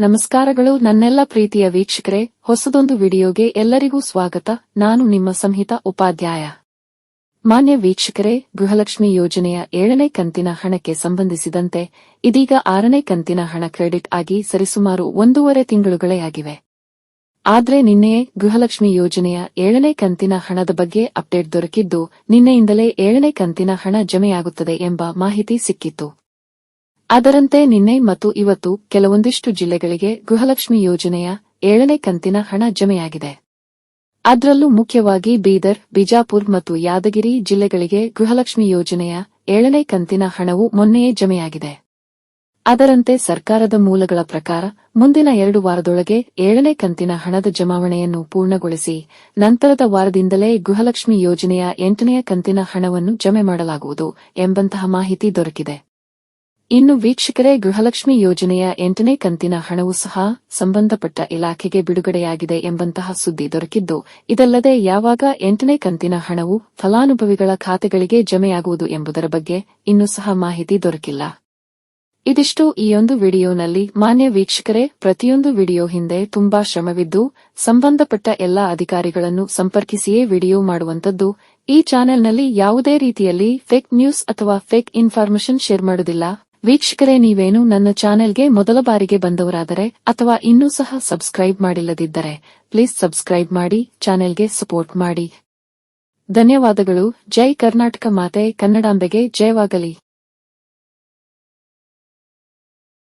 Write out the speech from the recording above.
ನಮಸ್ಕಾರಗಳು ನನ್ನೆಲ್ಲ ಪ್ರೀತಿಯ ವೀಕ್ಷಕರೇ, ಹೊಸದೊಂದು ವಿಡಿಯೋಗೆ ಎಲ್ಲರಿಗೂ ಸ್ವಾಗತ. ನಾನು ನಿಮ್ಮ ಸಂಹಿತ ಉಪಾಧ್ಯಾಯ. ಮಾನ್ಯ ವೀಕ್ಷಕರೇ, ಗೃಹಲಕ್ಷ್ಮಿ ಯೋಜನೆಯ ಏಳನೇ ಕಂತಿನ ಹಣಕ್ಕೆ ಸಂಬಂಧಿಸಿದಂತೆ ಇದೀಗ ಆರನೇ ಕಂತಿನ ಹಣ ಕ್ರೆಡಿಟ್ ಆಗಿ ಸರಿಸುಮಾರು ಒಂದೂವರೆ ತಿಂಗಳುಗಳೇ ಆಗಿವೆ. ಆದ್ರೆ ನಿನ್ನೆಯೇ ಗೃಹಲಕ್ಷ್ಮಿ ಯೋಜನೆಯ ಏಳನೇ ಕಂತಿನ ಹಣದ ಬಗ್ಗೆ ಅಪ್ಡೇಟ್ ದೊರಕಿದ್ದು ನಿನ್ನೆಯಿಂದಲೇ ಏಳನೇ ಕಂತಿನ ಹಣ ಜಮೆಯಾಗುತ್ತದೆ ಎಂಬ ಮಾಹಿತಿ ಸಿಕ್ಕಿತ್ತು. ಅದರಂತೆ ನಿನ್ನೆ ಮತ್ತು ಇವತ್ತು ಕೆಲವೊಂದಿಷ್ಟು ಜಿಲ್ಲೆಗಳಿಗೆ ಗೃಹಲಕ್ಷ್ಮಿ ಯೋಜನೆಯ ಏಳನೇ ಕಂತಿನ ಹಣ ಜಮೆಯಾಗಿದೆ. ಅದರಲ್ಲೂ ಮುಖ್ಯವಾಗಿ ಬೀದರ್, ಬಿಜಾಪುರ್ ಮತ್ತು ಯಾದಗಿರಿ ಜಿಲ್ಲೆಗಳಿಗೆ ಗೃಹಲಕ್ಷ್ಮಿ ಯೋಜನೆಯ ಏಳನೇ ಕಂತಿನ ಹಣವು ಮೊನ್ನೆಯೇ ಜಮೆಯಾಗಿದೆ. ಅದರಂತೆ ಸರ್ಕಾರದ ಮೂಲಗಳ ಪ್ರಕಾರ ಮುಂದಿನ ಎರಡು ವಾರದೊಳಗೆ ಏಳನೇ ಕಂತಿನ ಹಣದ ಜಮಾವಣೆಯನ್ನು ಪೂರ್ಣಗೊಳಿಸಿ ನಂತರದ ವಾರದಿಂದಲೇ ಗೃಹಲಕ್ಷ್ಮಿ ಯೋಜನೆಯ ಎಂಟನೆಯ ಕಂತಿನ ಹಣವನ್ನು ಜಮೆ ಮಾಡಲಾಗುವುದು ಎಂಬಂತಹ ಮಾಹಿತಿ ದೊರಕಿದೆ. ಇನ್ನು ವೀಕ್ಷಕರೇ, ಗೃಹಲಕ್ಷ್ಮಿ ಯೋಜನೆಯ ಎಂಟನೇ ಕಂತಿನ ಹಣವೂ ಸಹ ಸಂಬಂಧಪಟ್ಟ ಇಲಾಖೆಗೆ ಬಿಡುಗಡೆಯಾಗಿದೆ ಎಂಬಂತಹ ಸುದ್ದಿ ದೊರಕಿದ್ದು, ಇದಲ್ಲದೆ ಯಾವಾಗ ಎಂಟನೇ ಕಂತಿನ ಹಣವು ಫಲಾನುಭವಿಗಳ ಖಾತೆಗಳಿಗೆ ಜಮೆಯಾಗುವುದು ಎಂಬುದರ ಬಗ್ಗೆ ಇನ್ನೂ ಸಹ ಮಾಹಿತಿ ದೊರಕಿಲ್ಲ. ಇದಿಷ್ಟು ಈ ಒಂದು ವಿಡಿಯೋನಲ್ಲಿ. ಮಾನ್ಯ ವೀಕ್ಷಕರೇ, ಪ್ರತಿಯೊಂದು ವಿಡಿಯೋ ಹಿಂದೆ ತುಂಬಾ ಶ್ರಮವಿದ್ದು, ಸಂಬಂಧಪಟ್ಟ ಎಲ್ಲಾ ಅಧಿಕಾರಿಗಳನ್ನು ಸಂಪರ್ಕಿಸಿಯೇ ವಿಡಿಯೋ ಮಾಡುವಂತದ್ದು ಈ ಚಾನೆಲ್ನಲ್ಲಿ ಯಾವುದೇ ರೀತಿಯಲ್ಲಿ ಫೇಕ್ ನ್ಯೂಸ್ ಅಥವಾ ಫೇಕ್ ಇನ್ಫಾರ್ಮೇಶನ್ ಶೇರ್ ಮಾಡುವುದಿಲ್ಲ. ವೀಕ್ಷಕರೇ, ನೀವೇನು ನನ್ನ ಚಾನೆಲ್ಗೆ ಮೊದಲ ಬಾರಿಗೆ ಬಂದವರಾದರೆ ಅಥವಾ ಇನ್ನೂ ಸಹ ಸಬ್ಸ್ಕ್ರೈಬ್ ಮಾಡಿಲ್ಲದಿದ್ದರೆ, ಪ್ಲೀಸ್ ಸಬ್ಸ್ಕ್ರೈಬ್ ಮಾಡಿ, ಚಾನೆಲ್ಗೆ ಸಪೋರ್ಟ್ ಮಾಡಿ. ಧನ್ಯವಾದಗಳು. ಜೈ ಕರ್ನಾಟಕ ಮಾತೆ, ಕನ್ನಡಾಂಬೆಗೆ ಜಯವಾಗಲಿ.